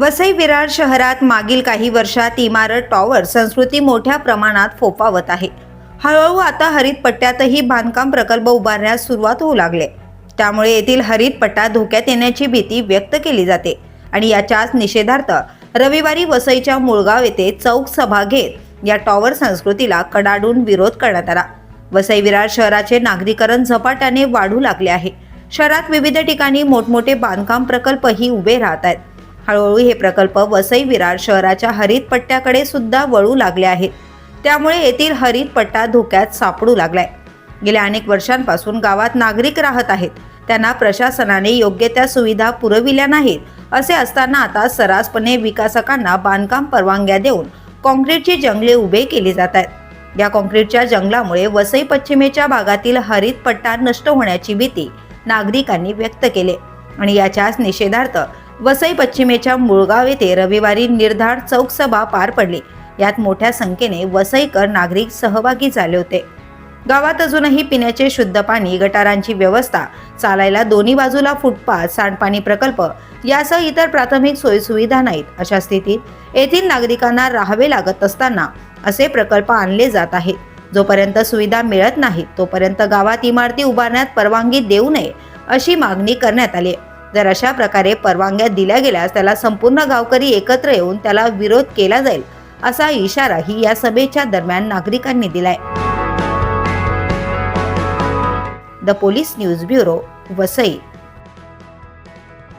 वसई विरार शहरात मागील काही वर्षात इमारत टॉवर संस्कृती मोठ्या प्रमाणात फोफावत आहे. हळूहळू आता हरित पट्ट्यातही बांधकाम प्रकल्प उभारण्यास सुरुवात होऊ लागले. त्यामुळे येथील हरित पट्टा धोक्यात येण्याची भीती व्यक्त केली जाते. आणि याच्याच निषेधार्थ रविवारी वसईच्या मुळगाव येथे चौक सभा घेत या टॉवर संस्कृतीला कडाडून विरोध करण्यात आला. वसई विरार शहराचे नागरीकरण झपाट्याने वाढू लागले आहे. शहरात विविध ठिकाणी मोठमोठे बांधकाम प्रकल्पही उभे राहत आहेत. हळूहळू हे प्रकल्प वसई विरार शहराच्या हरित पट्ट्याकडे सुद्धा वळू लागले आहेत. त्यामुळे येथील हरित पट्टा धोक्यात सापडू लागलाय. गेल्या अनेक वर्षांपासून गावात नागरिक राहत आहेत. त्यांना प्रशासनाने योग्य त्या सुविधा पुरविल्या नाहीत असे असताना आता सरासपणे विकासकांना बांधकाम परवानग्या देऊन काँक्रीटची जंगले उभे केली जात आहेत. या काँक्रीटच्या जंगलामुळे वसई पश्चिमेच्या भागातील हरित पट्टा नष्ट होण्याची भीती नागरिकांनी व्यक्त केली आणि याच्याच निषेधार्थ वसई पश्चिमेच्या मुळगाव येथे रविवारी निर्धार चौक सभा पार पडली. यात मोठ्या संख्येने वसईकर नागरिक सहभागी झाले होते. गावात अजूनही पिण्याचे शुद्ध पाणी गटारांची व्यवस्था चालायला दोन्ही बाजूला फुटपाथ सांडपाणी प्रकल्प यासह इतर प्राथमिक सोयीसुविधा नाहीत. अशा स्थितीत येथील नागरिकांना राहावे लागत असताना असे प्रकल्प आणले जात आहेत. जोपर्यंत सुविधा मिळत नाहीत तोपर्यंत गावात इमारती उभारण्यात परवानगी देऊ नये अशी मागणी करण्यात आली आहे. जर अशा प्रकारे परवानग्या दिल्या गेल्यास त्याला संपूर्ण गावकरी एकत्र येऊन त्याला विरोध केला जाईल असा इशाराही या सभेच्या दरम्यान नागरिकांनी दिलाय. The police news bureau Vasai.